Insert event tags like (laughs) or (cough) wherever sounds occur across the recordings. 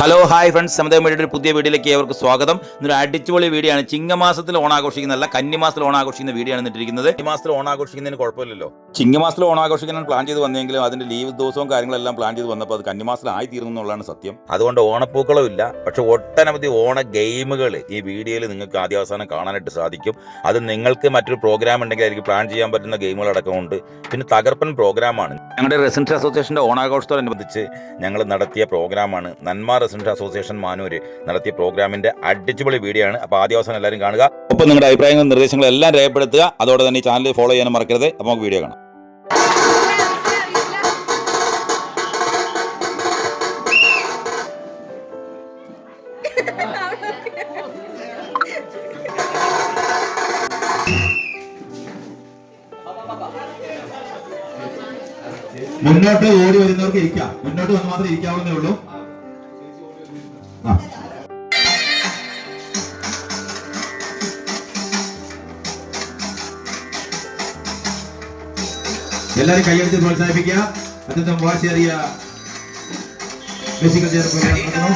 Hello hi friends സമതം മീഡിയയുടെ ഒരു പുതിയ വീഡിയോയിലേക്ക് ഏവർക്ക് സ്വാഗതം. ഇന്നൊരു അടിച്ചുപൊളി വീഡിയോ ആണ് ചിങ്ങമാസത്തിൽ ഓണാഘോഷിക്കുന്നതല്ല കന്നിമാസത്തിൽ ഓണാഘോഷിക്കുന്ന വീഡിയോ ആണ് ഇട്ടിരിക്കുന്നത് ഈ മാസത്തിൽ ഓണാഘോഷിക്കുന്നതിന് കുഴപ്പമില്ലല്ലോ. ചിങ്ങമാസത്തിൽ ഓണാഘോഷിക്കാൻ പ്ലാൻ ചെയ്ത് വന്നെങ്കിലും അതിന്റെ ലീവ് ദിവസവും കാര്യങ്ങളെല്ലാം പ്ലാൻ ചെയ്ത് വന്നപ്പോൾ അത് കന്നിമാസത്തിലായി തീർന്നു എന്നുള്ളതാണ് സത്യം. അതുകൊണ്ട് ഓണപ്പൂക്കളും ഇല്ല. പക്ഷെ ഒട്ടനവധി ഓണ ഗെയിമുകൾ ഈ വീഡിയോയിൽ നിങ്ങൾക്ക് ആദ്യാവസാനം കാണാനായിട്ട് സാധിക്കും. അത് നിങ്ങൾക്ക് മറ്റൊരു പ്രോഗ്രാം ഉണ്ടെങ്കിൽ അതിലേക്ക് പ്ലാൻ ചെയ്യാൻ പറ്റുന്ന ഗെയിമുകളടക്കം ഉണ്ട്. പിന്നെ തകർപ്പൻ പ്രോഗ്രാമാണ് ഞങ്ങളുടെ റെസിഡൻസ് അസോസിയേഷന്റെ ഓണാഘോഷത്തോടനുബന്ധിച്ച് ഞങ്ങൾ നടത്തിയ പ്രോഗ്രാമാണ് നന്മ റെസിഡൻസ് അസോസിയേഷൻ മാനൂര് നടത്തിയ പ്രോഗ്രാമിന്റെ അടിച്ചുപൊളി വീഡിയോ ആണ്. അപ്പോൾ ആദ്യവസാനം എല്ലാവരും കാണുക. ഒപ്പം നിങ്ങളുടെ അഭിപ്രായങ്ങളും നിർദ്ദേശങ്ങളും എല്ലാം രേഖപ്പെടുത്തുക. അതോടെ തന്നെ ഈ ചാനൽ ഫോളോ ചെയ്യാൻ മറക്കരുത്. അപ്പോൾ നമുക്ക് വീഡിയോ കാണാം. മുന്നോട്ട് ഓടി വരുന്നവർക്ക് ഇരിക്കാം. മുന്നോട്ട് വന്ന് മാത്രമേ ഇരിക്കാവുന്നേ ഉള്ളൂ. എല്ലാരും കൈയടിച്ച് പ്രോത്സാഹിപ്പിക്കുക അത്യന്തം വാശിയേറിയ ഫിസിക്കൽ ചെയർ പ്രോഗ്രാം നടത്തുന്നു.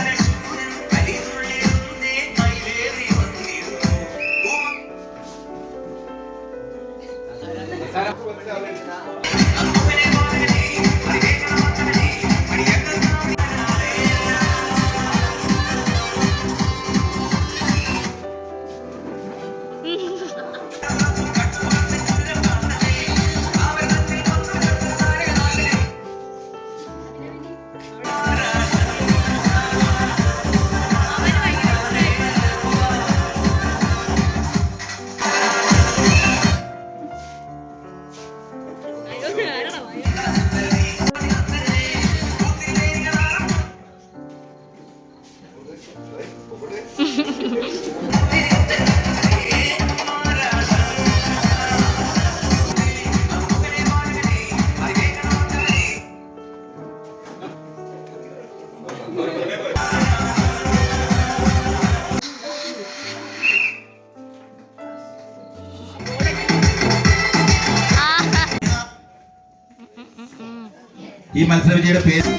ഈ മത്സര വിജയുടെ പേര്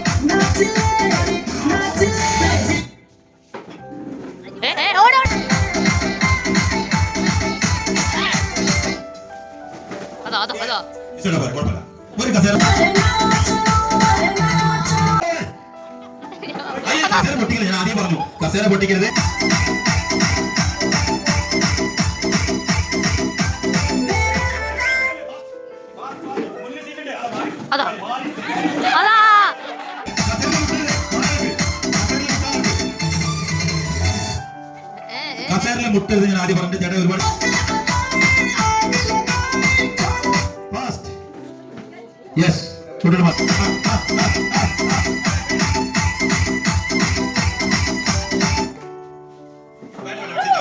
ഏ, ഏ, ഓട്, ഓട്. അതാ അതാ അതാ ഈശോയുടെ പേര്, കുഴപ്പമില്ല. ഒരു കസേര അയ്യോ, കസേര പൊട്ടിക്കരുത് ഞാൻ ആദ്യം പറഞ്ഞു കസേര പൊട്ടിക്കരുത് മുട്ടരുത് ഞാൻ ആദ്യം പറഞ്ഞു ചേട്ടാ ഒരുപാട് യെസ് തുടരും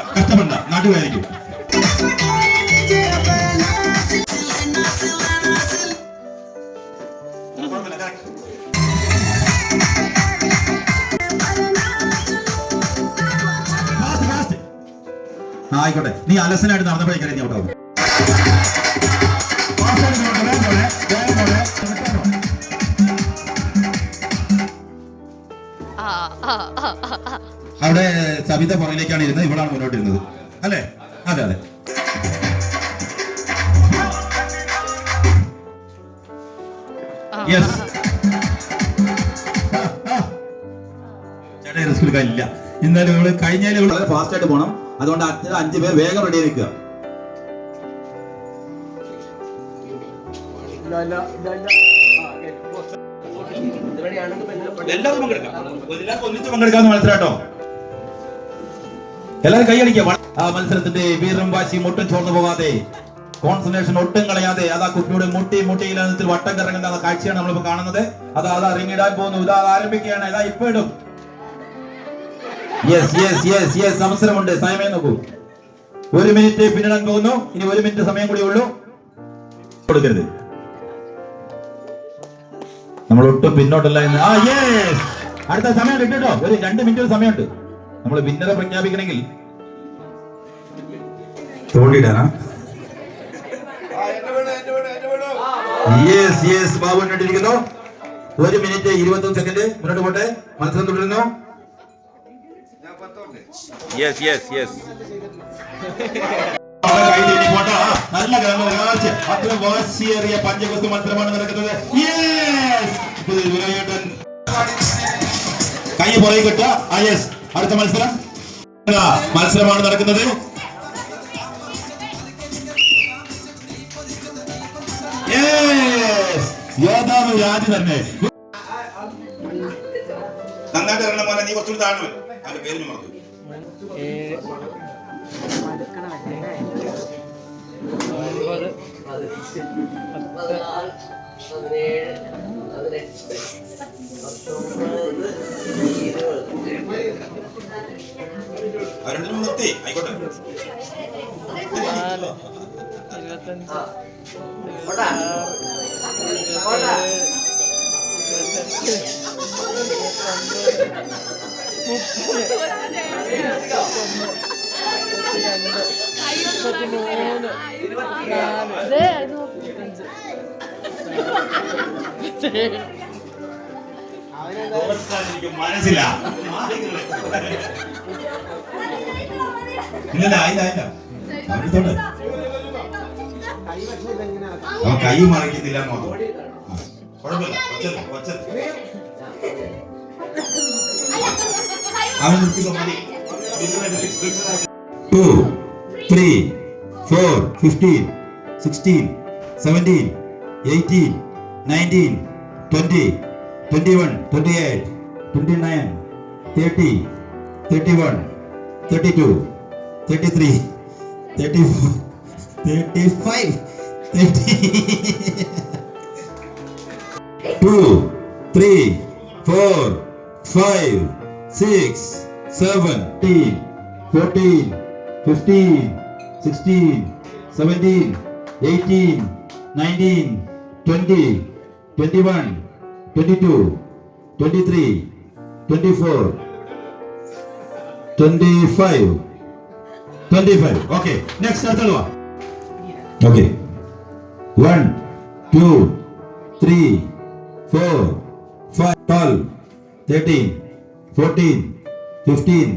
കഷ്ടപ്പെടണ്ട. നാട്ടുകാരിക്കും പോട്ടെ. നീ ആ, ആ, നീ ആ. അവിടെ സവിത പുറകിലേക്കാണ് ഇരുന്നത്. ഇവളാണ് മുന്നോട്ട് ഇരുന്നത് അല്ലേ? അതെ അതെ. യെസ് ചേട്ടാ ഇന്നലെ ഇവൾ കഴിഞ്ഞാലും വളരെ ഫാസ്റ്റ് ആയിട്ട് പോകണം അതുകൊണ്ട് അഞ്ച് അഞ്ചു പേർ വേഗം റെഡി നിൽക്കുക. എല്ലാവരും പങ്കെടുക്കാം. എല്ലാവർക്കും ഒന്നിച്ച് പങ്കെടുക്കാവുന്ന മനസ്സിലാട്ടോ കേട്ടോ എല്ലാവരും കൈയടിക്കുക ആ മത്സരത്തിന്റെ വീറും വാശിയും ഒട്ടും ചോർന്നു പോകാതെ കോൺസെൻട്രേഷൻ ഒട്ടും കളയാതെ അതാ കുട്ടിയുടെ മുട്ടി മുട്ടിയിൽ വട്ടം കറങ്ങുന്ന ആ കാഴ്ചയാണ് നമ്മളിപ്പോ കാണുന്നത്. അതാ അതാ റിങ്ങിടാൻ പോകുന്നു. ഇതാ അത് ആരംഭിക്കുകയാണ്. ഇതാ ഇപ്പൊ ഇടും. യെസ് യെസ് യെസ് യെസ് അവസരമുണ്ട്. സമയം നോക്കൂ. ഒരു മിനിറ്റ് പിന്നിടാൻ പോകുന്നു. ഇനി ഒരു മിനിറ്റ് സമയം കൂടി ഉള്ളൂ. കൊടുക്കരുത്. നമ്മൾ ഒട്ടും പിന്നോട്ടല്ല എന്ന്. ആ യെസ് അടുത്ത സമയം കിട്ടോ ഒരു രണ്ട് മിനിറ്റ് സമയമുണ്ട്. നമ്മൾ ഭിന്നത പ്രഖ്യാപിക്കണമെങ്കിൽ. തോണ്ടിടാനാ യെസ് യെസ് ബാബു ഒരു മിനിറ്റ് ഇരുപത്തൊന്ന് സെക്കൻഡ്. മുന്നോട്ട് പോട്ടെ. മത്സരം തുടരുന്നു. യെസ് യെസ് യെസ് നല്ല കളി, അത്ര വാശിയേറിയ പഞ്ചഗുസ്തി മത്സരമാണ് നടക്കുന്നത്. കൈ പുറകെ കിട്ടുക. ആ യെസ് അടുത്ത മത്സരം. മത്സരമാണ് നടക്കുന്നത്. Yes! യോദ്ധാവ് രാജ് തന്നെ. നന്നായിട്ട് ഇറങ്ങണം പോലെ നീ കുറച്ചുകൂടി താഴ്ന്നു അവന്റെ പേര് ഞാൻ മറന്നു അവരുടെ നിർത്തി ആയിക്കോട്ടെ തോൽക്കാൻ എനിക്ക് മനസ്സില്ല ഇല്ലല്ല ആയില്ല ആയില്ല അവിടുത്തോണ്ട് അവൻ കൈ മറിക്കുന്നില്ല. ആ, കുഴപ്പമില്ല. ഒച്ചത് ഒച്ചത് അവൻ നിർത്തിക്കോ മതി. 2, 3, 4, 15, 16, 17, 18, 19, 20, 21, 28, 29, 30, 31, 32, 33, 34, 35, (laughs) 2, 3, 4, 5, 6, 7, 14, 15, 16, 17, 18, 19, 20, 21, 22, 23, 24, 25, 25. Okay, next one. Okay. 1, 2, 3, 4, 5, 12, 13, 14, fifteen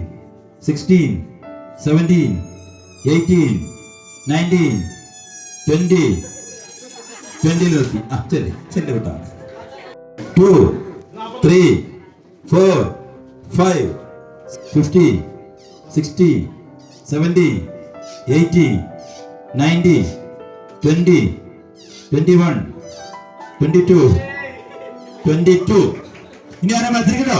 sixteen seventeen eighteen nineteen twenty twenty നിർത്തി ആ ചെല്ലി ചെല്ലി വിട്ടാ. Two three four five fifty sixty seventy eighty ninety twenty twenty one twenty two twenty two ഇനി ആരാ മത്സരിക്കട്ടോ?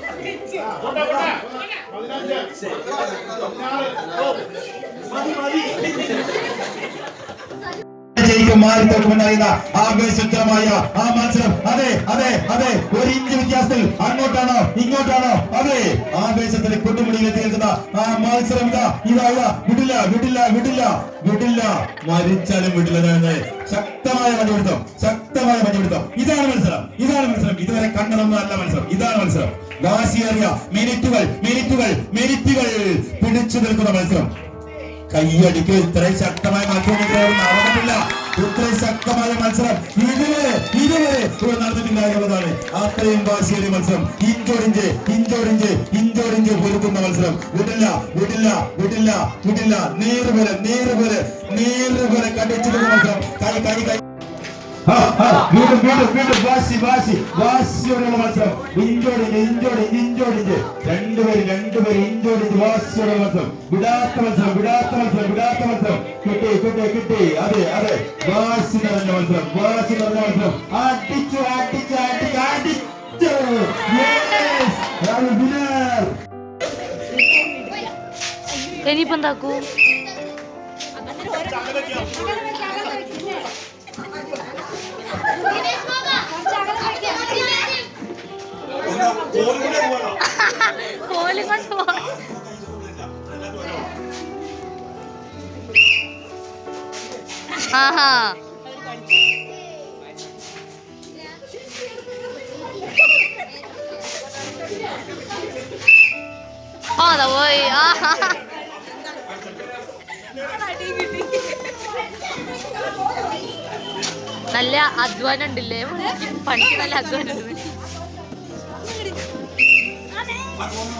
തോക്കുമെന്നറിയുന്ന ആവേശകരമായ ആ മത്സരം. അതെ അതെ അതെ. ഒരു ഇഞ്ച് വ്യത്യാസത്തിൽ അങ്ങോട്ടാണോ ഇങ്ങോട്ടാണോ? അതെ. ആവേശത്തിന് കൊടുമുടിയിലെത്തി നിൽക്കുന്ന ആ മത്സരം ഇതാ ഇതാ വിടില്ല വിടില്ല വിടില്ല. വിടില്ല. മരിച്ചാലും വിടില്ല ശക്തമായ മഞ്ഞുപിടുത്തം ശക്തമായ മഞ്ഞുപിടുത്തം ഇതാണ് മത്സരം ഇതാണ് മത്സരം. ഇതുവരെ കണ്ടതൊന്നും അല്ല മത്സരം. ഇതാണ് മത്സരം. വാശിയേറിയ മിനിറ്റുകൾ മിനിറ്റുകൾ മിനിറ്റുകൾ. പിടിച്ചു നിൽക്കുന്ന മത്സരം. കയ്യടിക്ക് ഇത്രയും ശക്തമായ നടന്നിട്ടില്ല ഇത്രയും ശക്തമായ മത്സരം. ഇതുവരെ ഇതുവരെ നടന്നിട്ടില്ല എന്നുള്ളതാണ് അത്രയും വാശിയേറിയ മത്സരം. ഇഞ്ചോടിഞ്ച് ഇഞ്ചോടിഞ്ച് ഇഞ്ചോടിഞ്ച് പൊരുക്കുന്ന മത്സരം. വിടില്ല വിടില്ല വിടില്ല വിടില്ല. നേര് പോലെ നേര് പോലെ നേര് പോലെ കണ്ടിച്ചിരുന്ന മത്സരം. കൈ കൈ കൈ. വീണ്ടും വീണ്ടും വീണ്ടും വാശി വാശി വാശിയോടുള്ള മത്സരം ഇഞ്ചോടിഞ്ച് ഇഞ്ചോടിഞ്ച് ഇഞ്ചോടിഞ്ച് രണ്ടുപേരും രണ്ടുപേരും ഇഞ്ചോടിഞ്ച് വാശിയോടുള്ള മത്സരം വിടാത്ത മത്സരം വിടാത്ത മത്സരം വിടാത്ത മത്സരം കിട്ടി കിട്ടി കിട്ടി അതെ അതെ വാശി നിറഞ്ഞ മത്സരം വാശി നിറഞ്ഞ മത്സരം അടിച്ചു അടിച്ചു അടിച്ചു അടിച്ചു Yes! ആഹാ. അതാ പോയി. നല്ല അധ്വാനം ഉണ്ടല്ലേ പണിക്ക് നല്ല അധ്വാനം ഉണ്ട്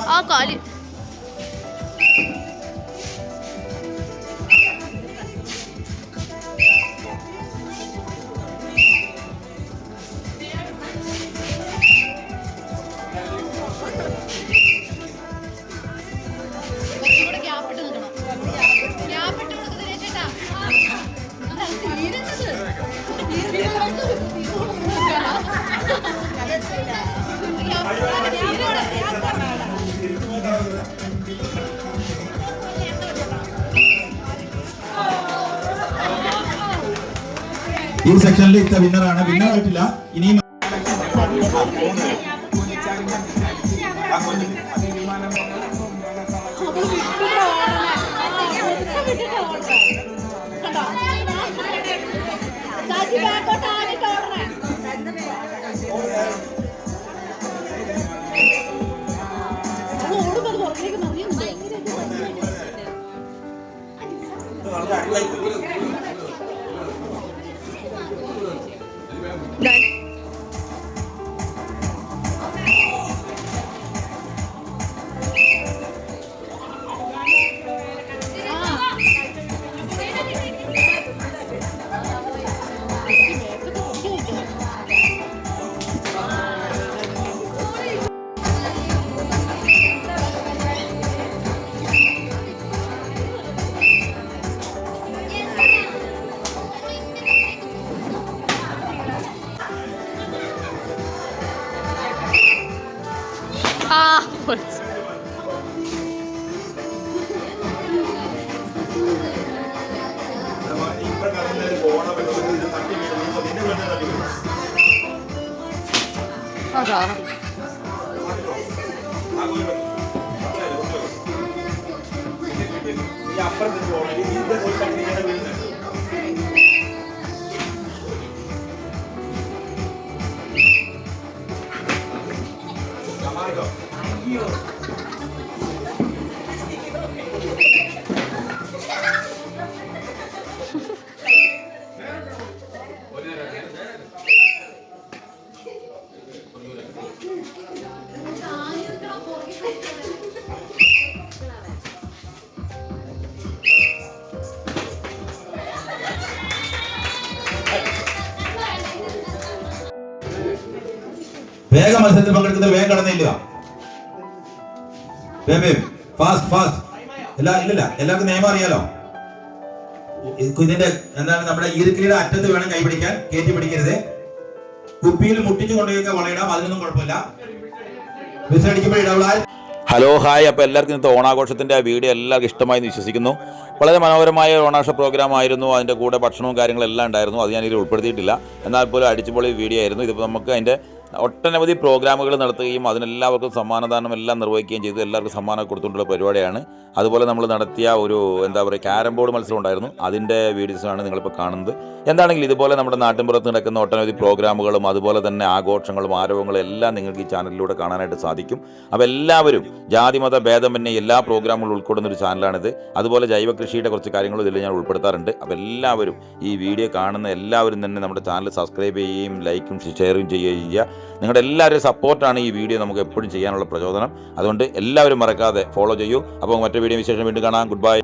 ആ കാലി. സെക്ഷനിൽ ഇത്ത വിന്നറാണ്. വിന്നർ ആയിട്ടില്ല. ഇനിയും ആ നമ്പർ കിട്ടുകയാണെങ്കിൽ ഇതിൻ്റെ പോയി മത്സരത്തിൽ പങ്കെടുക്കുന്ന വേഗം കടന്നില്ല. ഫാസ്റ്റ് ഫാസ്റ്റ് എല്ലാ ഇല്ലല്ല എല്ലാവർക്കും നിയമം അറിയാലോ. ഇതിന്റെ എന്താണ് നമ്മുടെ ഈർക്കിലിയുടെ അറ്റത്ത് വേണം കൈ പിടിക്കാൻ കയറ്റി പിടിക്കരുത്. കുപ്പിയിൽ മുട്ടിച്ചു കൊണ്ടുപോയൊക്കെ വളയിടാം അതിനൊന്നും കുഴപ്പമില്ല. ഹലോ ഹായ് അപ്പോൾ എല്ലാവർക്കും ഇന്നത്തെ ഓണാഘോഷത്തിന്റെ വീഡിയോ എല്ലാവർക്കും ഇഷ്ടമായി വിശ്വസിക്കുന്നു. വളരെ മനോഹരമായ ഓണാഘോഷ പ്രോഗ്രാം ആയിരുന്നു. അതിന്റെ കൂടെ ഭക്ഷണവും കാര്യങ്ങളെല്ലാം ഉണ്ടായിരുന്നു. അത് ഞാനിതിൽ ഉൾപ്പെടുത്തിയിട്ടില്ല. എന്നാൽ പോലും അടിച്ചുപൊളി വീഡിയോ ആയിരുന്നു. ഇതിപ്പോൾ നമുക്ക് അതിന്റെ ഒട്ടനവധി പ്രോഗ്രാമുകൾ നടത്തുകയും അതിനെല്ലാവർക്കും സമ്മാനദാനം എല്ലാം നിർവഹിക്കുകയും ചെയ്തു. എല്ലാവർക്കും സമ്മാനം കൊടുത്തുകൊണ്ടുള്ള പരിപാടിയാണ്. അതുപോലെ നമ്മൾ നടത്തിയ ഒരു എന്താ പറയുക ക്യാരം ബോർഡ് മത്സരം ഉണ്ടായിരുന്നു. അതിന്റെ വീഡിയോസാണ് നിങ്ങളിപ്പോൾ കാണുന്നത്. എന്താണെങ്കിലും ഇതുപോലെ നമ്മുടെ നാട്ടിൻപുറത്ത് നടക്കുന്ന ഒട്ടനവധി പ്രോഗ്രാമുകളും അതുപോലെ തന്നെ ആഘോഷങ്ങളും ആരവങ്ങളും എല്ലാം നിങ്ങൾക്ക് ഈ ചാനലിലൂടെ കാണാനായിട്ട് സാധിക്കും. അപ്പോൾ എല്ലാവരും ജാതി മത ഭേദമന്യേ എല്ലാ പ്രോഗ്രാമുകളും ഉൾക്കൊള്ളുന്ന ഒരു ചാനലാണിത്. അതുപോലെ ജൈവ കൃഷിയുടെ കുറച്ച് കാര്യങ്ങളും ഇതിൽ ഞാൻ ഉൾപ്പെടുത്താറുണ്ട്. അപ്പോൾ എല്ലാവരും ഈ വീഡിയോ കാണുന്ന എല്ലാവരും തന്നെ നമ്മുടെ ചാനൽ സബ്സ്ക്രൈബ് ചെയ്യുകയും ലൈക്കും ഷെയറും ചെയ്യുകയും ചെയ്യുക. നിങ്ങളുടെ എല്ലാവരുടെയും സപ്പോർട്ടാണ് ഈ വീഡിയോ നമുക്ക് എപ്പോഴും ചെയ്യാനുള്ള പ്രചോദനം. അതുകൊണ്ട് എല്ലാവരും മറക്കാതെ ഫോളോ ചെയ്യൂ. അപ്പോൾ മറ്റേ വീഡിയോ വിശേഷം വീണ്ടും കാണാം. Good bye